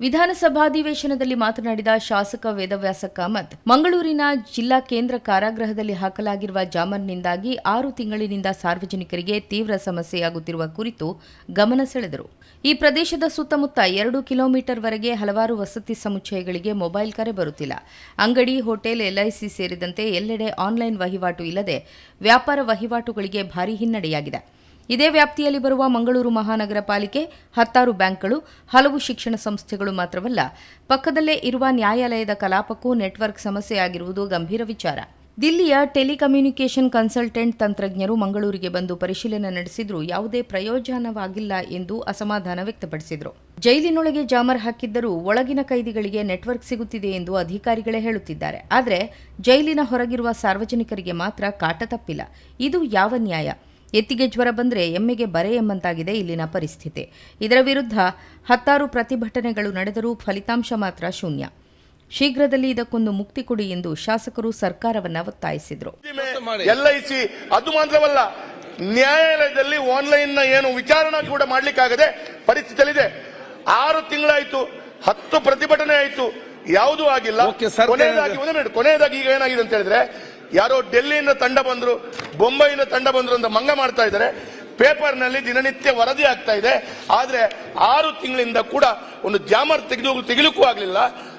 ವಿಧಾನಸಭಾಧಿವೇಶನದಲ್ಲಿ ಮಾತನಾಡಿದ ಶಾಸಕ ವೇದವ್ಯಾಸ ಕಾಮತ್, ಮಂಗಳೂರಿನ ಜಿಲ್ಲಾ ಕೇಂದ್ರ ಕಾರಾಗೃಹದಲ್ಲಿ ಹಾಕಲಾಗಿರುವ ಜಾಮರ್ನಿಂದಾಗಿ ಆರು ತಿಂಗಳಿನಿಂದ ಸಾರ್ವಜನಿಕರಿಗೆ ತೀವ್ರ ಸಮಸ್ಯೆಯಾಗುತ್ತಿರುವ ಕುರಿತು ಗಮನ ಸೆಳೆದರು. ಈ ಪ್ರದೇಶದ ಸುತ್ತಮುತ್ತ ಎರಡು ಕಿಲೋಮೀಟರ್ವರೆಗೆ ಹಲವಾರು ವಸತಿ ಸಮುಚ್ಚಯಗಳಿಗೆ ಮೊಬೈಲ್ ಕರೆ ಬರುತ್ತಿಲ್ಲ. ಅಂಗಡಿ, ಹೋಟೆಲ್ ಎಲ್ಐಸಿ ಸೇರಿದಂತೆ ಎಲ್ಲೆಡೆ ಆನ್ಲೈನ್ ವಹಿವಾಟು ಇಲ್ಲದೆ ವ್ಯಾಪಾರ ವಹಿವಾಟುಗಳಿಗೆ ಭಾರೀ ಹಿನ್ನಡೆಯಾಗಿದೆ. ಇದೇ ವ್ಯಾಪ್ತಿಯಲ್ಲಿ ಬರುವ ಮಂಗಳೂರು ಮಹಾನಗರ ಪಾಲಿಕೆ ಹತ್ತಾರು ಬ್ಯಾಂಕ್ಗಳು, ಹಲವು ಶಿಕ್ಷಣ ಸಂಸ್ಥೆಗಳು ಮಾತ್ರವಲ್ಲ, ಪಕ್ಕದಲ್ಲೇ ಇರುವ ನ್ಯಾಯಾಲಯದ ಕಲಾಪಕ್ಕೂ ನೆಟ್ವರ್ಕ್ ಸಮಸ್ಯೆಯಾಗಿರುವುದು ಗಂಭೀರ ವಿಚಾರ. ದಿಲ್ಲಿಯ ಟೆಲಿಕಮ್ಯುನಿಕೇಷನ್ ಕನ್ಸಲ್ಟೆಂಟ್ ತಂತ್ರಜ್ಞರು ಮಂಗಳೂರಿಗೆ ಬಂದು ಪರಿಶೀಲನೆ ನಡೆಸಿದ್ರೂ ಯಾವುದೇ ಪ್ರಯೋಜನವಾಗಿಲ್ಲ ಎಂದು ಅಸಮಾಧಾನ ವ್ಯಕ್ತಪಡಿಸಿದರು. ಜೈಲಿನೊಳಗೆ ಜಾಮರ್ ಹಾಕಿದ್ದರೂ ಒಳಗಿನ ಕೈದಿಗಳಿಗೆ ನೆಟ್ವರ್ಕ್ ಸಿಗುತ್ತಿದೆ ಎಂದು ಅಧಿಕಾರಿಗಳೇ ಹೇಳುತ್ತಿದ್ದಾರೆ. ಆದರೆ ಜೈಲಿನ ಹೊರಗಿರುವ ಸಾರ್ವಜನಿಕರಿಗೆ ಮಾತ್ರ ಕಾಟ ತಪ್ಪಿಲ್ಲ. ಇದು ಯಾವ ನ್ಯಾಯ? ಎತ್ತಿಗೆ ಜ್ವರ ಬಂದರೆ ಎಮ್ಮೆಗೆ ಬರೆ ಎಂಬಂತಾಗಿದೆ ಇಲ್ಲಿನ ಪರಿಸ್ಥಿತಿ. ಇದರ ವಿರುದ್ಧ ಹತ್ತಾರು ಪ್ರತಿಭಟನೆಗಳು ನಡೆದರೂ ಫಲಿತಾಂಶ ಮಾತ್ರ ಶೂನ್ಯ. ಶೀಘ್ರದಲ್ಲಿ ಇದಕ್ಕೊಂದು ಮುಕ್ತಿ ಕೊಡಿ ಎಂದು ಶಾಸಕರು ಸರ್ಕಾರವನ್ನ ಒತ್ತಾಯಿಸಿದರು. ಎಲ್ಐಸಿ ಐ ಸಿ ಅದು ಮಾತ್ರವಲ್ಲ ನ್ಯಾಯಾಲಯದಲ್ಲಿ ಆನ್ಲೈನ್ನ ಏನು ವಿಚಾರಣೆ ಕೂಡ ಮಾಡ್ಲಿಕ್ಕಾಗದೆ ಪರಿಸ್ಥಿತಿಯಲ್ಲಿದೆ. ಆರು ತಿಂಗಳಾಯ್ತು ಹತ್ತು ಪ್ರತಿಭಟನೆ ಆಯ್ತು ಯಾವುದೂ ಆಗಿಲ್ಲ. ಕೊನೆಯದಾಗಿ ಒಂದು ಮಿನಿಟ್ ಕೊನೆಯದಾಗಿ ಈಗ ಏನಾಗಿದೆ ಅಂತ ಹೇಳಿದ್ರೆ ಯಾರೋ ಡೆಲ್ಲಿಯಿಂದ ತಂಡ ಬಂದರು ಬೊಂಬೈಯಿಂದ ತಂಡ ಬಂದರು ಅಂತ ಮಂಗ ಮಾಡ್ತಾ ಇದ್ದಾರೆ. ಪೇಪರ್ನಲ್ಲಿ ದಿನನಿತ್ಯ ವರದಿ ಆಗ್ತಾ ಇದೆ. ಆದರೆ ಆರು ತಿಂಗಳಿಂದ ಕೂಡ ಒಂದು ಜಾಮರ್ ತೆಗೆದು ತೆಗಿಲಿಕ್ಕೂ ಆಗಲಿಲ್ಲ.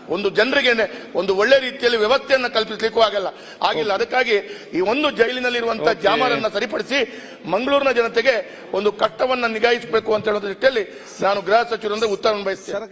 ಒಂದು ಜನರಿಗೆ ಒಂದು ಒಳ್ಳೆ ರೀತಿಯಲ್ಲಿ ವ್ಯವಸ್ಥೆಯನ್ನು ಕಲ್ಪಿಸಲಿಕ್ಕೂ ಆಗಲ್ಲ. ಆಗಿಲ್ಲ. ಅದಕ್ಕಾಗಿ ಈ ಒಂದು ಜೈಲಿನಲ್ಲಿರುವಂತಹ ಜಾಮರನ್ನು ಸರಿಪಡಿಸಿ ಮಂಗಳೂರಿನ ಜನತೆಗೆ ಒಂದು ಕಟ್ಟವನ್ನ ನಿಗಾಯಿಸಬೇಕು ಅಂತ ಹೇಳೋದ್ರ ನಾನು ಗೃಹ ಸಚಿವರಿಂದ ಉತ್ತರವನ್ನು ಬಯಸ್ತೇನೆ